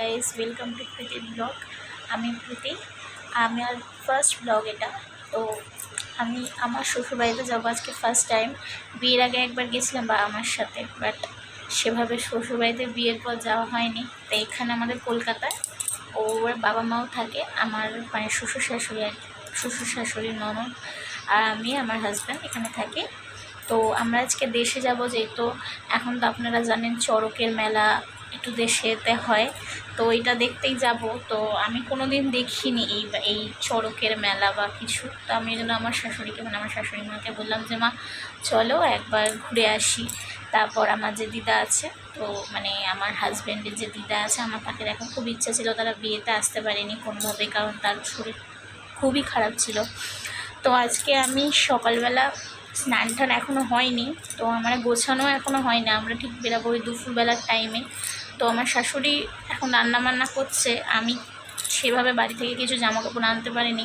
Guys welcome to Preeti blog আমি প্রীতি আমার first blog এটা। তো আমি আমার শ্বশুরবাড়িতে যাব আজকে ফার্স্ট টাইম বিয়ের আগে একবার গেছিলাম বা আমার সাথে বাট সেভাবে শ্বশুরবাড়িতে বিয়ের পর যাওয়া হয়নি। তো এখানে আমাদের কলকাতায় ওর বাবা মাও থাকে, আমার মানে শ্বশুর শাশুড়ি আর শ্বশুর শাশুড়ি ননদ আর আমি, আমার হাজব্যান্ড এখানে থাকি। তো আমরা আজকে দেশে যাব যেহেতু, এখন তো আপনারা জানেন চড়কের মেলা একটু দেশেতে হয়। তো এটা দেখতেই যাব। তো আমি কোনো দিন দেখিনি এই এই চড়কের মেলা বা কিছু। তো আমি জন্য আমার শাশুড়িকে মানে আমার শাশুড়ি মাকে বললাম যে, মা, চলো একবার ঘুরে আসি। তারপর আমার যে দিদা আছে, তো মানে আমার হাজব্যান্ডের যে দিদা আছে, আমার তাকে দেখা খুব ইচ্ছা ছিল। তারা বিয়েতে আসতে পারেনি কোনোভাবে, কারণ তার শরীর খুবই খারাপ ছিল। তো আজকে আমি সকালবেলা স্নান টান এখনও হয়নি। তো আমার গোছানো এখনও হয় না আমরা ঠিক বেরাবো ওই দুপুরবেলার টাইমে আমার শাশুড়ি এখন রান্না বান্না করছে, আমি সেভাবে বাড়ি থেকে কিছু জামা কাপড় আনতে পারিনি,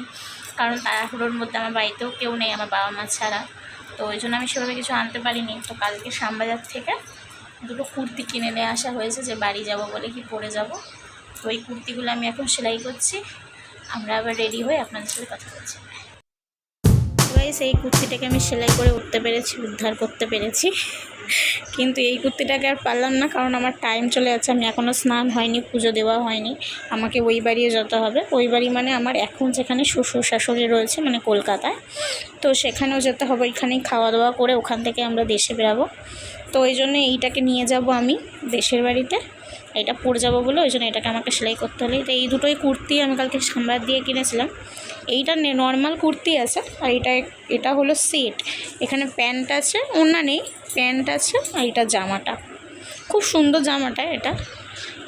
কারণ তাড়াহুড়োর মধ্যে আমার বাড়িতেও কেউ নেই, আমার বাবা মা ছাড়া। তো ওই জন্য আমি সেভাবে কিছু আনতে পারিনি। তো কালকে শ্যামবাজার থেকে দুটো কুর্তি কিনে নিয়ে আসা হয়েছে যে বাড়ি যাব বলে কি পরে যাব। তো ওই কুর্তিগুলো আমি এখন সেলাই করছি। আমরা আবার রেডি হয়ে আপনাদের সাথে কথা বলছি। এই কুর্তিটাকে আমি সেলাই করে উঠতে পেরেছি, উদ্ধার করতে পেরেছি। কিন্তু এই কুর্তিটাকে আর পারলাম না, কারণ আমার টাইম চলে যাচ্ছে আমি এখনও স্নান হয়নি, পুজো দেওয়া হয়নি। আমাকে ওই বাড়িও যেতে হবে। ওই বাড়ি মানে আমার এখন যেখানে শ্বশুর শাশুড়ি রয়েছে মানে কলকাতায়, তো সেখানেও যেতে হবে। ওইখানেই খাওয়া দাওয়া করে ওখান থেকে আমরা দেশে বেরাবো। তো ওই জন্য এইটাকে নিয়ে যাব আমি দেশের বাড়িতে। এটা পরে যাব বলে ওই জন্য এটাকে আমাকে সেলাই করতে হলে। তো এই দুটোই কুর্তি আমি কালকে সাম্বার দিয়ে কিনেছিলাম। এইটা নর্মাল কুর্তি আছে, আর এটা এটা হলো সেট এখানে প্যান্ট আছে ওনা নেই। প্যান্ট আছে আর এটা জামাটা। খুব সুন্দর জামাটা এটা।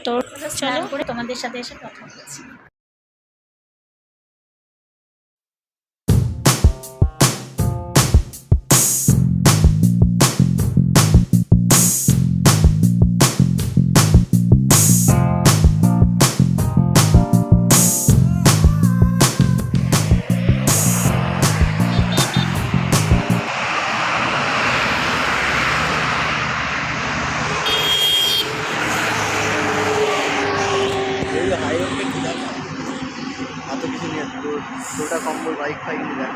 তো চলো। তোমাদের সাথে এসে কথা বলছি। কিছু নিয়ে দুটা কম্বল বাইক ফাইক নিয়ে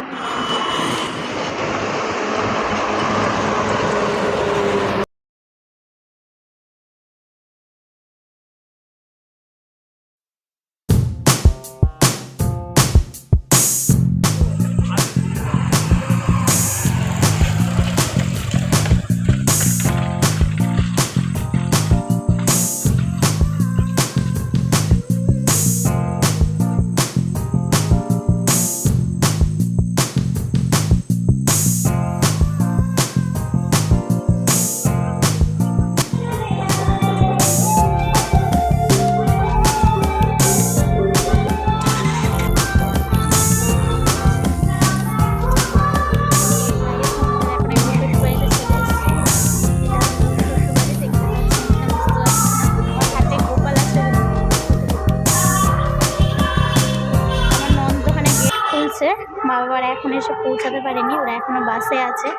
যাবে মা বাবার এখন এসে পৌঁছাতে পারেনি, ওরা এখনও বাসে আছে।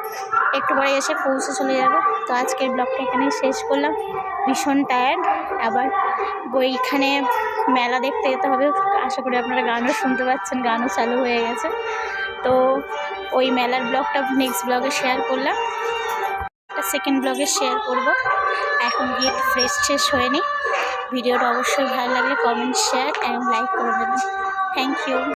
একটু পরে এসে পৌঁছে চলে যাবে। তো আজকের ব্লগটা এখানেই শেষ করলাম। ভীষণ টায়ার্ড আবার ওইখানে মেলা দেখতে যেতে হবে। আশা করি আপনারা গানও শুনতে পাচ্ছেন, গানও চালু হয়ে গেছে। তো ওই মেলার ব্লগটা নেক্সট ব্লগে শেয়ার করলাম। একটা সেকেন্ড ব্লগে শেয়ার করব। এখন গিয়ে একটু ফ্রেশ শেষ হয়ে নিই। ভিডিওটা অবশ্যই ভালো লাগলে কমেন্ট শেয়ার এবং লাইক করে দেবেন। Thank you